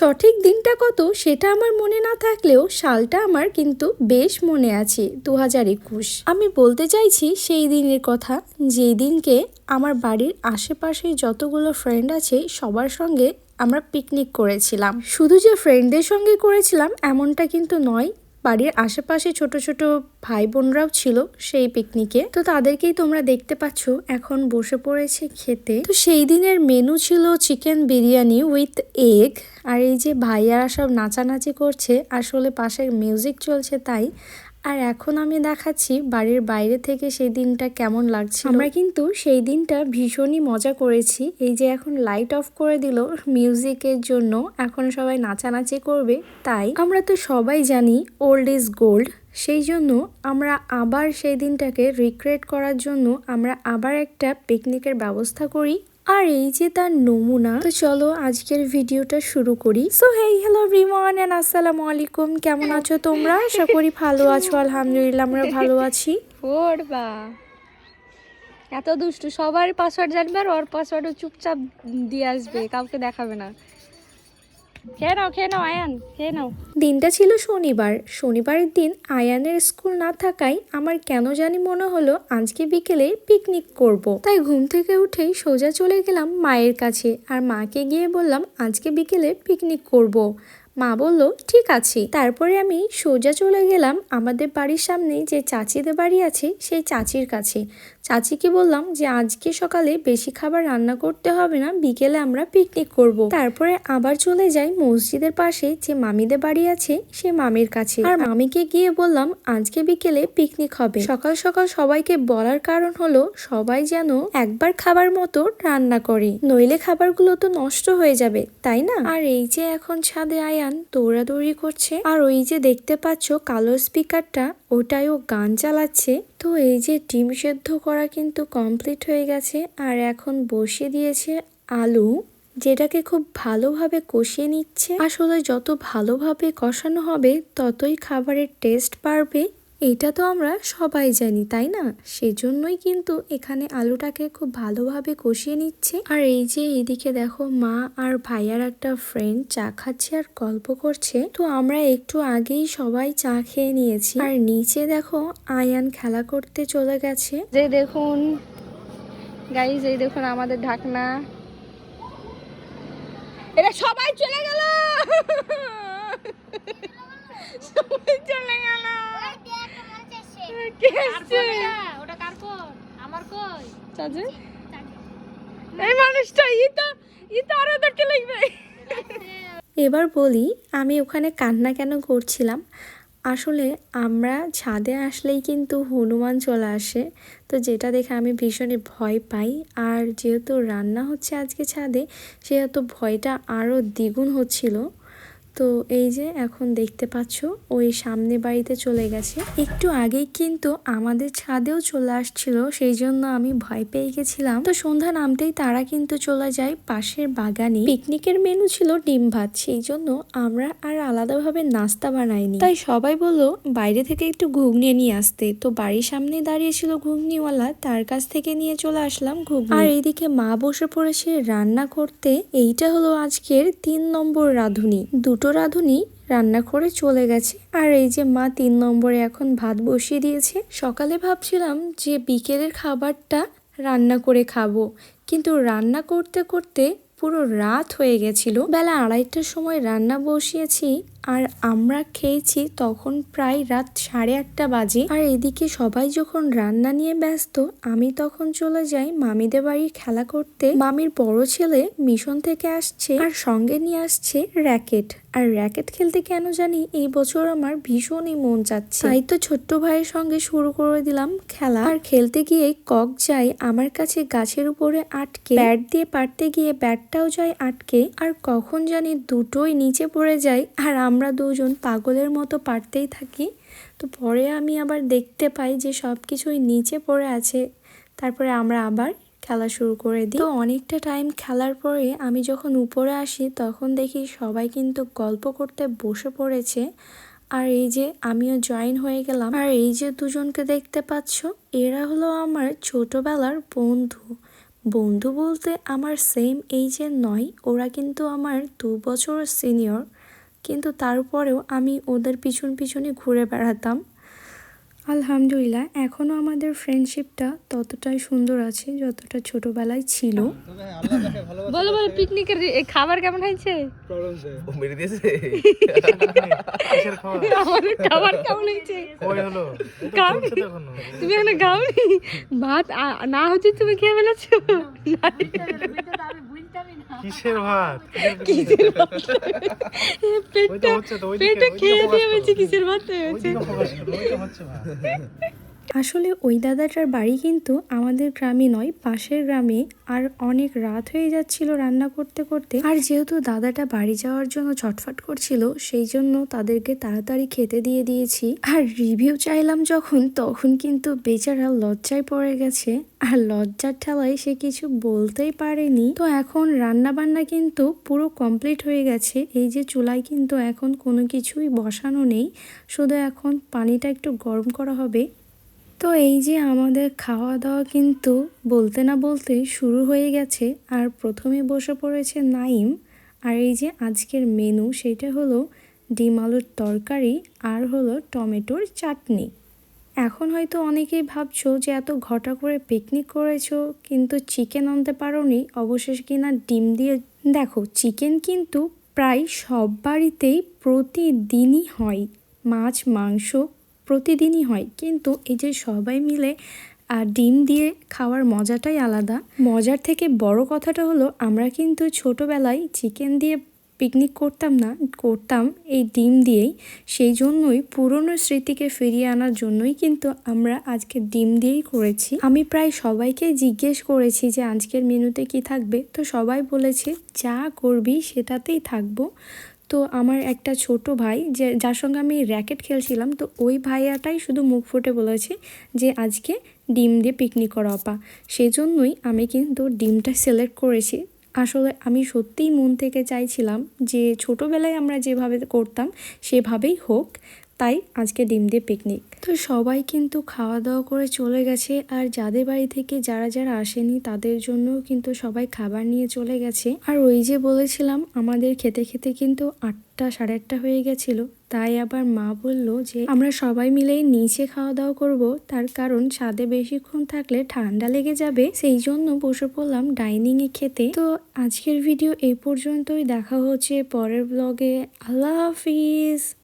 সঠিক দিনটা কত সেটা আমার মনে না থাকলেও সালটা আমার কিন্তু বেশ মনে আছে দু হাজার একুশ। আমি বলতে চাইছি সেই দিনের কথা, যেই দিনকে আমার বাড়ির আশেপাশে যতগুলো ফ্রেন্ড আছে সবার সঙ্গে আমরা পিকনিক করেছিলাম। শুধু যে ফ্রেন্ডদের সঙ্গে করেছিলাম এমনটা কিন্তু নয় বাড়ির আশেপাশে ছোট ছোট ভাই বোনরাও ছিল সেই পিকনিকে তো তাদেরকেই তোমরা দেখতে পাচ্ছ এখন বসে পড়েছে খেতে। তো সেই দিনের মেনু ছিল চিকেন বিরিয়ানি উইথ এগ আর এই যে ভাইয়ারা সব নাচানাচি করছে, আসলে পাশের মিউজিক চলছে তাই। আর এখন আমি দেখাচ্ছি বাড়ির বাইরে থেকে সেই দিনটা কেমন লাগছে আমরা কিন্তু সেই দিনটা ভীষণই মজা করেছি। এই যে এখন লাইট অফ করে দিল মিউজিকের জন্য, এখন সবাই নাচানাচি করবে, তাই আমরা তো সবাই জানি ওল্ড ইজ গোল্ড সেই জন্য আমরা আবার সেই দিনটাকে রিক্রিয়েট করার জন্য আমরা আবার একটা পিকনিকের ব্যবস্থা করি। আর এই যে তার নমুনা তো চলো আজকের ভিডিওটা শুরু করি। So hey hello Riman and আসসালামু আলাইকুম। কেমন আছো তোমরা? আশা করি ভালো আছো আলহামদুলিল্লাহ আমরা ভালো আছি। বা। এত দুষ্টু সবার পাসওয়ার্ড জানবে আর ওর পাসওয়ার্ডও চুপচাপ দিয়ে আসবে কাউকে দেখাবে না। খেয়ে নাও খেয়ে নাও, আয়ান, খেয়ে নাও দিনটা ছিল শনিবার শনিবারের দিন আয়ানের স্কুল না থাকায় আমার কেন জানি মনে হলো আজকে বিকেলে পিকনিক করব। তাই ঘুম থেকে উঠেই সোজা চলে গেলাম মায়ের কাছে আর মাকে গিয়ে বললাম, আজকে বিকেলে পিকনিক করব। মা বলল, ঠিক আছে তারপরে আমি সোজা চলে গেলাম আমাদের বাড়ির সামনে যে চাচিদের বাড়ি আছে, সেই চাচির কাছে চাচিকে বললাম যে, আজকে সকালে বেশি খাবার রান্না করতে হবে না, বিকেলে আমরা পিকনিক করব। তারপরে আবার চলে যাই মসজিদের পাশে যে মামিদের বাড়ি আছে, সে মামির কাছে। আর মামিকে গিয়ে বললাম, আজকে বিকেলে পিকনিক হবে। সকাল সকাল সবাইকে বলার কারণ হলো, সবাই যেন একবার খাবার মতো রান্না করে। নইলে খাবারগুলো তো নষ্ট হয়ে যাবে, তাই না? আর এই যে এখন ছাদে আয়ান দৌড়াদৌড়ি করছে, আর ওই যে দেখতে পাচ্ছ কালো স্পিকারটা ওটাই ও গান চালাচ্ছে। তো এই যে ডিম সেদ্ধ করা কিন্তু কমপ্লিট হয়ে গেছে। আর এখন বসিয়ে দিয়েছে আলু, যেটাকে খুব ভালোভাবে কষিয়ে নিচ্ছে। আসলে যত ভালোভাবে কষানো হবে, ততই খাবারের টেস্ট বাড়বে। এটা তো আমরা সবাই জানি, তাই না? সেজন্যই কিন্তু এখানে আলুটাকে খুব ভালোভাবে কষিয়ে নিচ্ছে। আর এই যে এদিকে দেখো মা আর ভাইয়ার একটা ফ্রেন্ড চা খাচ্ছে আর গল্প করছে। তো আমরা একটু আগেই সবাই চা খেয়ে নিয়েছি। আর নিচে দেখো আয়ান খেলা করতে চলে গেছে। যে দেখুন গাইজ এই দেখুন আমাদের ঢাকনা। এটা সবাই চলে গেল! সবাই চলে গেল কে এসছে? চাচি? এই মানুষটা ই তো ই তো আরও দেখে লিখবে এবার বলি আমি ওখানে কান্না কেন করছিলাম? আসলে আমরা ছাদে আসলেই কিন্তু হনুমান চলে আসে। তো যেটা দেখে আমি ভীষণই ভয় পাই। আর যেহেতু রান্না হচ্ছে আজকে ছাদে সেহেতু ভয়টা আরও দ্বিগুণ হচ্ছিল। তো এই যে এখন দেখতে পাচ্ছ, ওই সামনে বাড়িতে চলে গেছে। একটু আগেই কিন্তু আমাদের ছাদেও চলে আসছিল, সেই জন্য আমি ভয় পেয়ে গেছিলাম। তো সন্ধ্যা নামতেই তারা কিন্তু চলে যায় পাশের বাগানে। পিকনিকের মেনু ছিল ডিম ভাত, সেই জন্য আমরা আর আলাদাভাবে নাস্তা বানাইনি। তাই সবাই বলল, বাইরে থেকে একটু ঘুগনি নিয়ে আসতে। তো বাড়ির সামনে দাঁড়িয়ে ছিল ঘুগনিওয়ালা, তার কাছ থেকে নিয়ে চলে আসলাম ঘুগনি। আর এইদিকে মা বসে পড়েছে রান্না করতে। এইটা হলো আজকের তিন নম্বর রাঁধুনি। দুটো রাঁধুনি রান্না করে চলে গেছে। আর এই যে মা তিন নম্বরে এখন ভাত বসিয়ে দিয়েছে। সকালে ভাবছিলাম যে বিকেলের খাবারটা রান্না করে খাব। কিন্তু রান্না করতে করতে পুরো রাত হয়ে গেছিল। বেলা আড়াইটার সময় রান্না বসিয়েছি আর আমরা খেয়েছি তখন প্রায় রাত সাড়ে আটটা বাজে। আর এদিকে সবাই যখন রান্না নিয়ে ব্যস্ত, আমি তখন চলে যাই মামিদের বাড়ি খেলা করতে। মামির বড় ছেলে মিশন থেকে আসছে আর সঙ্গে নিয়ে আসছে র্যাকেট। আর র্যাকেট খেলতে কেন জানি এই বছর আমার ভীষণই মন চাচ্ছে। তাই তো ছোট্ট ভাইয়ের সঙ্গে শুরু করে দিলাম খেলা। আর খেলতে গিয়ে কক যাই, আমার কাছে গাছের উপরে আটকে। ব্যাট দিয়ে পারতে গিয়ে ব্যাটটাও যায় আটকে। আর কখন জানি দুটোই নিচে পড়ে যায়। আর আমরা দুজন পাগলের মতো পারতেই থাকি। তো পরে আমি আবার দেখতে পাই যে সব কিছুই নিচে পড়ে আছে। তারপরে আমরা আবার খেলা শুরু করে দিই। তো অনেকটা টাইম খেলার পরে আমি যখন উপরে আসি, তখন দেখি সবাই কিন্তু গল্প করতে বসে পড়েছে। আর এই যে আমিও জয়েন হয়ে গেলাম। আর এই যে দুজনকে দেখতে পাচ্ছ, এরা হলো আমার ছোটবেলার বন্ধু। বন্ধু বলতে আমার সেম এইজের নয়, ওরা কিন্তু আমার দু বছর সিনিয়র কিন্তু তারপরেও আমি ওদের পিছন পিছনে ঘুরে বেড়াতাম। আলহামদুলিল্লাহ এখনও আমাদের ফ্রেন্ডশিপটা ততটাই সুন্দর আছে যতটা ছোটবেলায় ছিল। বলো বলো পিকনিকের খাবার কেমন হয়েছে? ও মেরে দিয়েছে? আমার খাবার কেমন হয়েছে। তুমি এখানে খাওনি? ভাত না হচ্ছে তুমি খেয়ে ফেলেছো? কিসের ভাত কিসের ভাত? পেটটা হচ্ছে পেটটা খেয়ে দিয়ে করো। কিসের ভাত হয়েছে হচ্ছে ভাত। আসলে ওই দাদাটার বাড়ি কিন্তু আমাদের গ্রামে নয়, পাশের গ্রামে। আর অনেক রাত হয়ে যাচ্ছিল রান্না করতে করতে। আর যেহেতু দাদাটা বাড়ি যাওয়ার জন্য ছটফট করছিল, সেই জন্য তাদেরকে তাড়াতাড়ি খেতে দিয়ে দিয়েছি। আর রিভিউ চাইলাম যখন, তখন কিন্তু বেচারা লজ্জায় পড়ে গেছে। আর লজ্জার ঠেলায় সে কিছু বলতেই পারেনি। তো এখন রান্না বান্না কিন্তু পুরো কমপ্লিট হয়ে গেছে। এই যে চুলায় কিন্তু এখন কোনো কিছুই বসানো নেই। শুধু এখন পানিটা একটু গরম করা হবে। তো এই যে আমাদের খাওয়া দাওয়া কিন্তু বলতে না বলতে শুরু হয়ে গেছে। আর প্রথমে বসে পড়েছে নাইম। আর এই যে আজকের মেনু সেটা হলো ডিম আলুর তরকারি আর হলো টমেটোর চাটনি। এখন হয়তো অনেকেই ভাবছ যে এত ঘটা করে পিকনিক করেছ, কিন্তু চিকেন আনতে পারোনি। অবশেষে কিনা ডিম দিয়ে, দেখো চিকেন কিন্তু প্রায় সব বাড়িতেই প্রতিদিনই হয়। মাছ, মাংস প্রতিদিনই হয়। কিন্তু এই যে সবাই মিলে, আর ডিম দিয়ে খাওয়ার মজাটাই আলাদা। মজার থেকে বড় কথাটা হলো, আমরা কিন্তু ছোটোবেলায় চিকেন দিয়ে পিকনিক করতাম না, করতাম এই ডিম দিয়েই। সেই জন্যই পুরনো স্মৃতিকে ফিরিয়ে আনার জন্যই কিন্তু আমরা আজকে ডিম দিয়েই করেছি। আমি প্রায় সবাইকে জিজ্ঞেস করেছি যে, আজকের মেনুতে কি থাকবে? তো সবাই বলেছে, যা করবি সেটাতেই থাকব। তো আমার একটা ছোট ভাই যে, যার সঙ্গে আমি র্যাকেট খেলছিলাম, তো ওই ভাইয়াটাই শুধু মুখ ফুটে বলেছে যে, আজকে ডিম দিয়ে পিকনিক করা অপা সেই জন্যই আমি কিন্তু ডিমটা সিলেক্ট করেছি। আসলে আমি সত্যিই মন থেকে চাইছিলাম যে, ছোটোবেলায় আমরা যেভাবে করতাম, সেভাবেই হোক। তাই আজকে ডিম দিয়ে পিকনিক তো সবাই কিন্তু খাওয়া দাওয়া করে চলে গেছে আর যাদের বাড়ি থেকে যারা যারা আসেনি তাদের জন্য কিন্তু সবাই খাবার নিয়ে চলে গেছে। আর ওই যে বলেছিলাম, আমাদের খেতে খেতে কিন্তু আটটা সাড়ে আটটা হয়ে গেছিল। তাই আবার মা বলল যে, আমরা সবাই মিলে নিচে খাওয়া দাওয়া করব। তার কারণ ছাদে বেশিক্ষণ থাকলে ঠান্ডা লেগে যাবে। সেই জন্য বসে পড়লাম ডাইনিং এ খেতে। তো আজকের ভিডিও এই পর্যন্তই। দেখা হচ্ছে পরের ব্লগে আল্লাহ হাফিজ!